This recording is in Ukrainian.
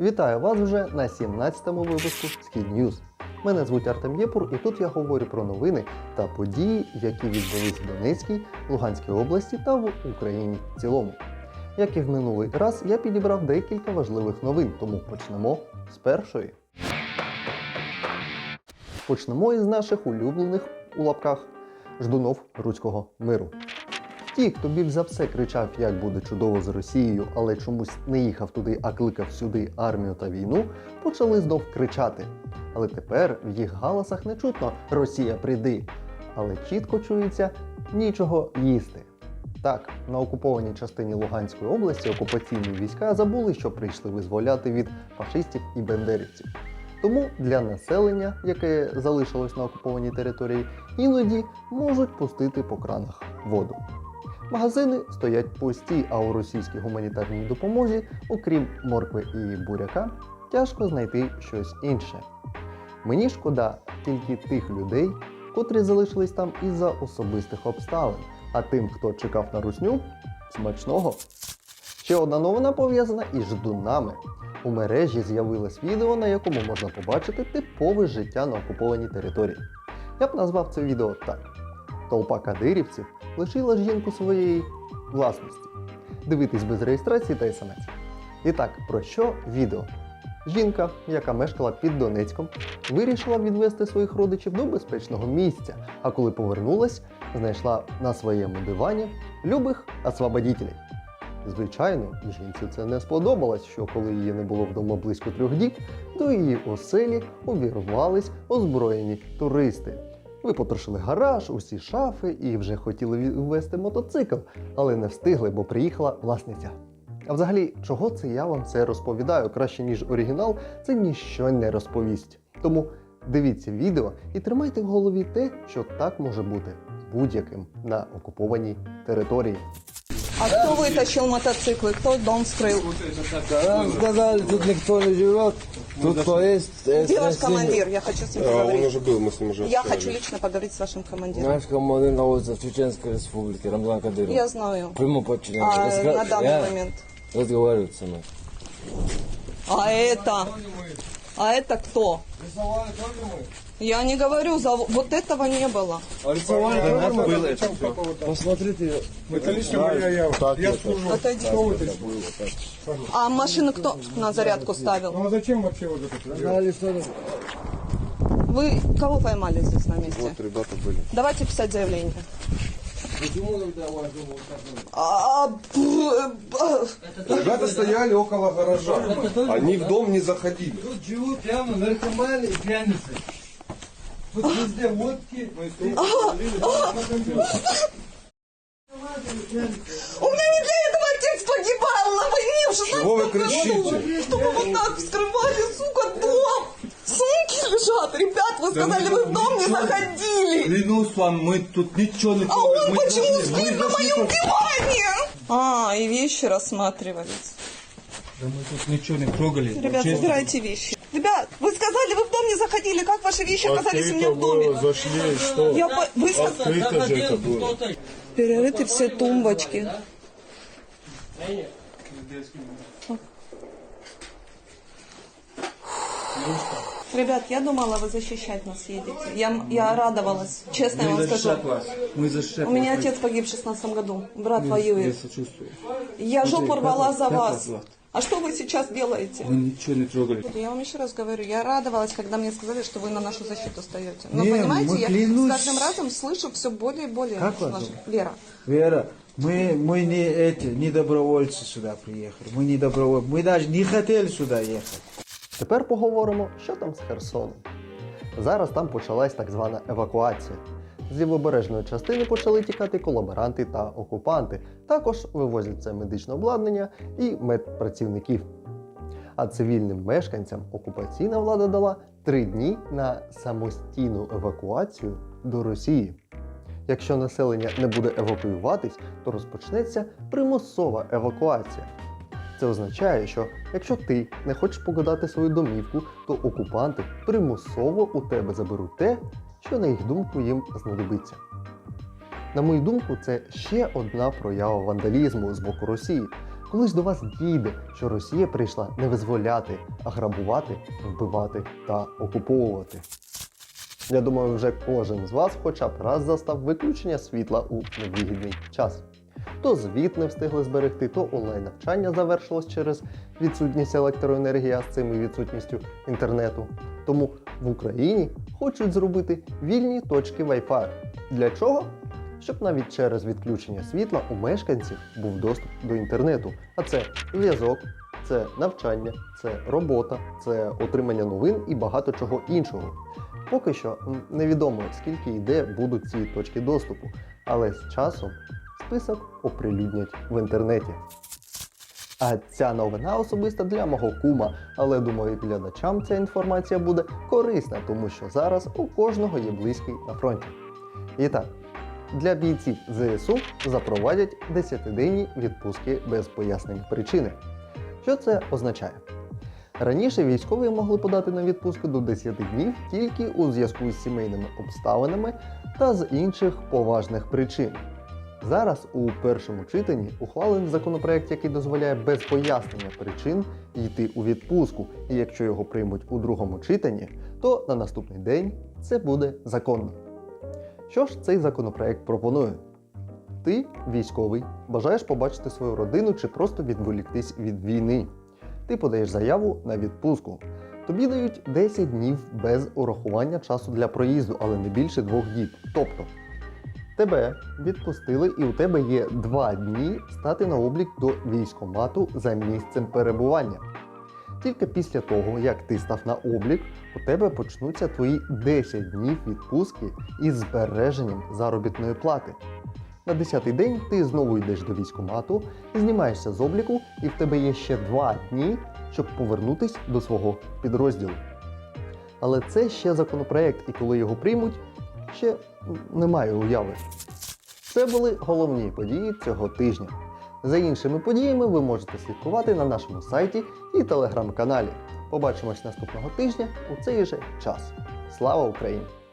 Вітаю вас вже на 17-му випуску Схід Ньюз. Мене звуть Артем Єпур, і тут я говорю про новини та події, які відбулись в Донецькій, Луганській області та в Україні в цілому. Як і в минулий раз, я підібрав декілька важливих новин, тому почнемо з першої. Почнемо із наших улюблених у лапках ждунов руського миру. Ті, хто більш за все кричав, як буде чудово з Росією, але чомусь не їхав туди, а кликав сюди армію та війну, почали знов кричати. Але тепер в їх галасах не чутно Росія прийди, але чітко чується нічого їсти. Так, на окупованій частині Луганської області окупаційні війська забули, що прийшли визволяти від фашистів і бендерівців. Тому для населення, яке залишилось на окупованій території, іноді можуть пустити по кранах воду. Магазини стоять пусті, а у російській гуманітарній допомозі, окрім моркви і буряка, тяжко знайти щось інше. Мені шкода тільки тих людей, котрі залишились там із-за особистих обставин, а тим, хто чекав на русню, смачного. Ще одна новина пов'язана із ждунами. У мережі з'явилось відео, на якому можна побачити типове життя на окупованій території. Я б назвав це відео так: толпа кадирівців лишила жінку своєї власності. Дивитись без реєстрації та смс. І так, про що відео? Жінка, яка мешкала під Донецьком, вирішила відвести своїх родичів до безпечного місця, а коли повернулась, знайшла на своєму дивані любих освободітелей. Звичайно, жінці це не сподобалось, що коли її не було вдома близько трьох діб, до її оселі увірвались озброєні туристи. Випотрошили гараж, усі шафи і вже хотіли ввести мотоцикл, але не встигли, бо приїхала власниця. А взагалі, чого це я вам це розповідаю? Краще ніж оригінал, це ніщо не розповість. Тому дивіться відео і тримайте в голові те, що так може бути будь-яким на окупованій території. А кто вытащил мотоциклы? Кто дом вскрыл? Нам сказали, тут никто не живет, тут кто есть. э, Где ваш с ними. командир? Я хочу с ним А, он поговорить. уже был, мы с ним уже Я общались. хочу лично поговорить с вашим командиром. Наш командир находится в Чеченской республике, Рамзан Кадыров. Я знаю. Прямо подчинен. А Разга- на данный Я момент. Разговаривает со мной. А это? А это кто? Я не говорю, за вот этого не было. Посмотрите, Это лично моя я. Я служу. Отойди. А машину кто на зарядку ставил? Ну а зачем вообще вот это делать? сказали, что Вы кого поймали здесь на месте? Вот ребята были. Давайте писать заявление. Почему тогда? А, б- Ребята стояли около гаража. Они в дом не заходили. Тут живут прямо наркоманы и пьяницы. Тут везде водки. У меня не для этого отец погибал на войне в 16 Чего вы году. кричите? Чтобы вот так вскрывали, сука, дом. Лежат. Ребят, вы сказали, вы в дом не заходили. Клянусь вам, мы тут ничего не А он почему спит на моем диване? А, и вещи рассматривались. Да мы тут ничего не трогали. Ребят, Честно. забирайте вещи. Ребят, вы сказали, вы в дом не заходили. Как ваши вещи оказались у меня в доме? зашли, что? Я по... Вы сказали... Открыто же это было. Перерыты все тумбочки. Ребят, я думала, вы защищать нас едете. Я, я радовалась, честно я Мы вам скажу. вас. Мы защищать У меня вас. отец погиб в шестнадцатом году, брат Я воюет. сочувствую. Я жопу рвала за вас. А что вы сейчас делаете? Мы ничего не трогали. Я вам еще раз говорю, я радовалась, когда мне сказали, что вы на нашу защиту стоите. Но Не, понимаете, мы я клянусь. с каждым разом слышу все более и более. Как вас зовут? Вера. Вера, мы, мы не эти, не добровольцы сюда приехали. Мы не добровольцы. Мы даже не хотели сюда ехать. Тепер поговоримо, що там з Херсоном. Зараз там почалась так звана евакуація. З лівобережної частини почали тікати колаборанти та окупанти. Також вивозять медичне обладнання і медпрацівників. А цивільним мешканцям окупаційна влада дала три дні на самостійну евакуацію до Росії. Якщо населення не буде евакуюватись, то розпочнеться примусова евакуація. Це означає, що якщо ти не хочеш покидати свою домівку, то окупанти примусово у тебе заберуть те, що на їх думку їм знадобиться. На мою думку, це ще одна проява вандалізму з боку Росії, Коли ж до вас дійде, що Росія прийшла не визволяти, а грабувати, вбивати та окуповувати. Я думаю, вже кожен з вас хоча б раз застав виключення світла у невигідний час. То звіт не встигли зберегти, то онлайн навчання завершилось через відсутність електроенергії, а з цим і відсутністю інтернету. Тому в Україні хочуть зробити вільні точки Wi-Fi. Для чого? Щоб навіть через відключення світла у мешканців був доступ до інтернету. А це зв'язок, це навчання, це робота, це отримання новин і багато чого іншого. Поки що невідомо, скільки і де будуть ці точки доступу, але з часом список оприлюднять в інтернеті. А ця новина особиста для мого кума, але думаю, глядачам ця інформація буде корисна, тому що зараз у кожного є близький на фронті. І так, для бійців ЗСУ запровадять 10-денні відпустки без пояснень причини. Що це означає? Раніше військові могли подати на відпустку до 10 днів тільки у зв'язку з сімейними обставинами та з інших поважних причин. Зараз у першому читанні ухвалений законопроект, який дозволяє без пояснення причин йти у відпустку, і якщо його приймуть у другому читанні, то на наступний день це буде законно. Що ж цей законопроект пропонує? Ти військовий, бажаєш побачити свою родину чи просто відволіктись від війни. Ти подаєш заяву на відпустку. Тобі дають 10 днів без урахування часу для проїзду, але не більше двох діб. Тобто тебе відпустили, і у тебе є 2 дні стати на облік до військомату за місцем перебування. Тільки після того, як ти став на облік, у тебе почнуться твої 10 днів відпустки із збереженням заробітної плати. На 10-й день ти знову йдеш до військкомату, знімаєшся з обліку, і в тебе є ще 2 дні, щоб повернутись до свого підрозділу. Але це ще законопроект, і коли його приймуть, ще немає уяви. Це були головні події цього тижня. За іншими подіями ви можете слідкувати на нашому сайті і телеграм-каналі. Побачимось наступного тижня у цей же час. Слава Україні!